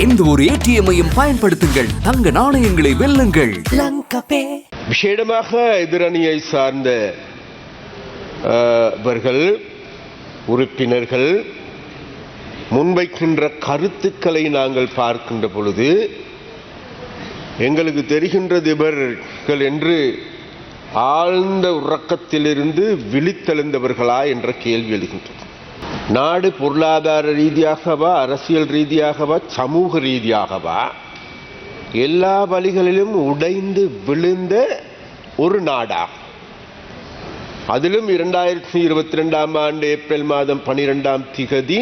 எந்த ஒரு ஏடிஎம்மையும் பயன்படுத்துங்கள். தங்க நாணயங்களை வெல்லுங்கள். விசேடமாக எதிரணியை சார்ந்த அஹ், இவர்கள் உறுப்பினர்கள் முன்வைக்கின்ற கருத்துக்களை நாங்கள் பார்க்கின்ற பொழுது எங்களுக்கு தெரிகின்றது இவர்கள் என்று ஆழ்ந்த உறக்கத்திலிருந்து விழித்தெழுந்தவர்களா என்ற கேள்வி எழுகின்றது. நாடு பொருளாதார ரீதியாகவா அரசியல் ரீதியாகவா சமூக ரீதியாகவா எல்லா வழிகளிலும் உடைந்து விழுந்த ஒரு நாடா? அதிலும் இரண்டாயிரத்தி இருபத்தி ரெண்டாம் ஆண்டு ஏப்ரல் மாதம் பனிரெண்டாம் திகதி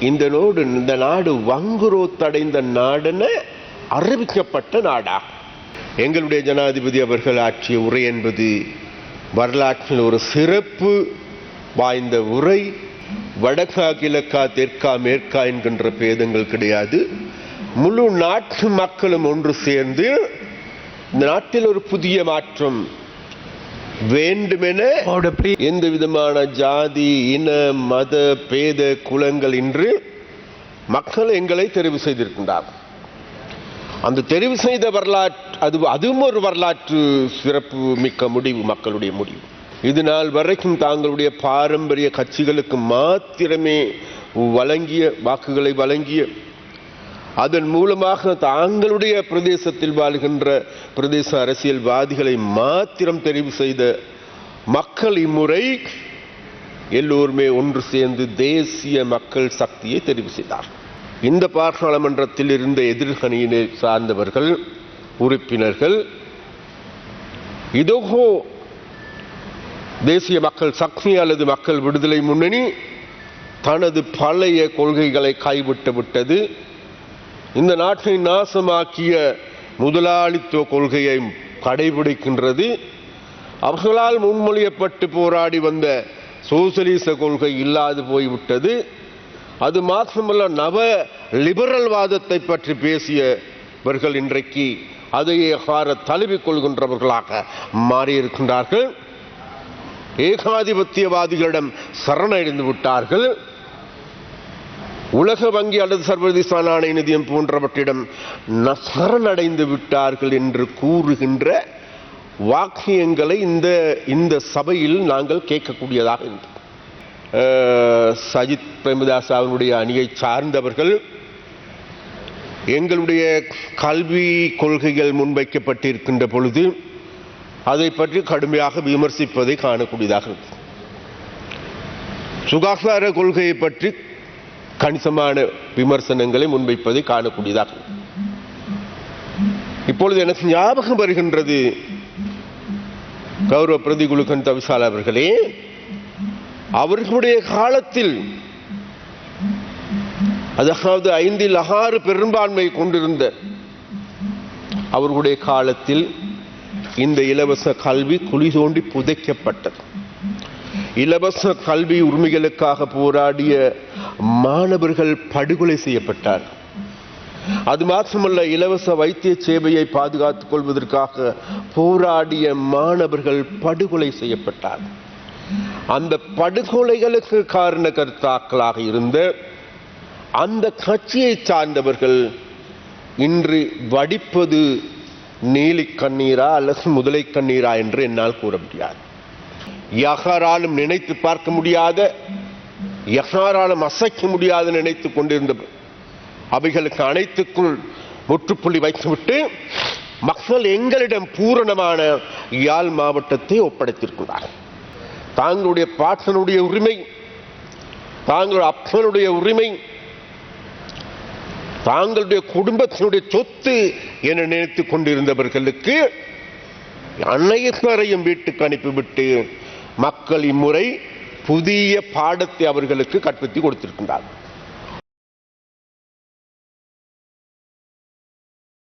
இந்த நோடு இந்த நாடு வங்குரோத்தடைந்த நாடுன்னு அறிவிக்கப்பட்ட நாடா? எங்களுடைய ஜனாதிபதி அவர்கள் ஆற்றிய உரை என்பது வரலாற்றில் ஒரு சிறப்பு வாய்ந்த உரை வடக்கா கிழக்கா தெற்கா மேற்கா என்கின்ற பேதங்கள் கிடையாது. முழு நாட்டு மக்களும் ஒன்று சேர்ந்து இந்த நாட்டில் ஒரு புதிய மாற்றம் வேண்டுமென எந்த விதமான ஜாதி இன மத பேத குலங்கள் இன்று மக்கள் எங்களை தெரிவு செய்திருக்கின்றார். அந்த தெரிவு செய்த வரலாற்று அது அதுவும் ஒரு வரலாற்று சிறப்பு மிக்க முடிவு மக்களுடைய முடிவு. இது நாள் வரைக்கும் தாங்களுடைய பாரம்பரிய கட்சிகளுக்கு மாத்திரமே வழங்கிய வாக்குகளை வழங்கிய அதன் மூலமாக தாங்களுடைய பிரதேசத்தில் வாழ்கின்ற பிரதேச அரசியல்வாதிகளை மாத்திரம் தெரிவு செய்த மக்கள் இம்முறை எல்லோருமே ஒன்று சேர்ந்து தேசிய மக்கள் சக்தியை தெரிவு செய்தார். இந்த பாராளுமன்றத்தில் இருந்த எதிர்கணியினை சார்ந்தவர்கள் உறுப்பினர்கள் இதோகோ தேசிய மக்கள் சக்தி அல்லது மக்கள் விடுதலை முன்னணி தனது பழைய கொள்கைகளை கைவிட்டு விட்டது. இந்த நாட்டை நாசமாக்கிய முதலாளித்துவ கொள்கையை கடைபிடிக்கின்றது. அவர்களால் முன்மொழியப்பட்டு போராடி வந்த சோசியலிச கொள்கை இல்லாது போய்விட்டது. அது மாத்திரமல்ல நவ லிபரல் வாதத்தை பற்றி பேசியவர்கள் இன்றைக்கு அதையே கார தழுவிக் கொள்கின்றவர்களாக மாறியிருக்கின்றார்கள். ஏகாதிபத்தியவாதிகளிடம் சரணடைந்து விட்டார்கள். உலக வங்கி அல்லது சர்வதேச நாணய நிதியம் போன்றவற்றிடம் ந- சரணடைந்து விட்டார்கள் என்று கூறுகின்ற வாக்கியங்களை இந்த இந்த சபையில் நாங்கள் கேட்கக்கூடியதாக இருந்தது. சஜித் பிரேமதாஸ் அவனுடைய அணியை சார்ந்தவர்கள் எங்களுடைய கல்வி கொள்கைகள் முன்வைக்கப்பட்டிருக்கின்ற பொழுது அதை பற்றி கடுமையாக விமர்சிப்பதை காணக்கூடியதாக இருக்கு. சுகாதார கொள்கையை பற்றி கணிசமான விமர்சனங்களை முன்வைப்பதை காணக்கூடியதாக இப்பொழுது எனக்கு ஞாபகம் வருகின்றது. கௌரவ பிரதிகுலுக்கன் தவிசால் அவர்களே அவர்களுடைய காலத்தில் அதாவது ஐந்தில் ஆறு பெரும்பான்மை கொண்டிருந்த அவர்களுடைய காலத்தில் இந்த இலவச கல்வி குழி தோண்டி புதைக்கப்பட்டது. இலவச கல்வி உரிமைகளுக்காக போராடிய மாணவர்கள் படுகொலை செய்யப்பட்டார் அது மாத்திரமல்ல இலவச வைத்திய சேவையை பாதுகாத்துக் கொள்வதற்காக போராடிய மாணவர்கள் படுகொலை செய்யப்பட்டார். அந்த படுகொலைகளுக்கு காரண கருத்தாக்களாக இருந்த அந்த கட்சியை சார்ந்தவர்கள் இன்று வடிப்பது நீலி கண்ணீரா அல்லது முதலை கண்ணீரா என்று என்னால் கூற முடியாது. யாராலும் நினைத்து பார்க்க முடியாத யாராலும் அசைக்க முடியாத நினைத்து கொண்டிருந்த அவைகளுக்கு அனைத்துக்குள் முற்றுப்புள்ளி வைத்துவிட்டு மக்கள் எங்களிடம் பூரணமான யாழ் மாவட்டத்தை ஒப்படைத்திருக்கிறார் தாங்களுடைய பாட்டனுடைய உரிமை தாங்களுடைய அப்பனுடைய உரிமை தாங்களுடைய குடும்பத்தினுடைய சொத்து என நினைத்துக் கொண்டிருந்தவர்களுக்கு அனைவரையும் வீட்டுக்கு அனுப்பிவிட்டு மக்கள் இம்முறை புதிய பாடத்தை அவர்களுக்கு கற்பித்து கொடுத்திருக்கின்றார்கள்.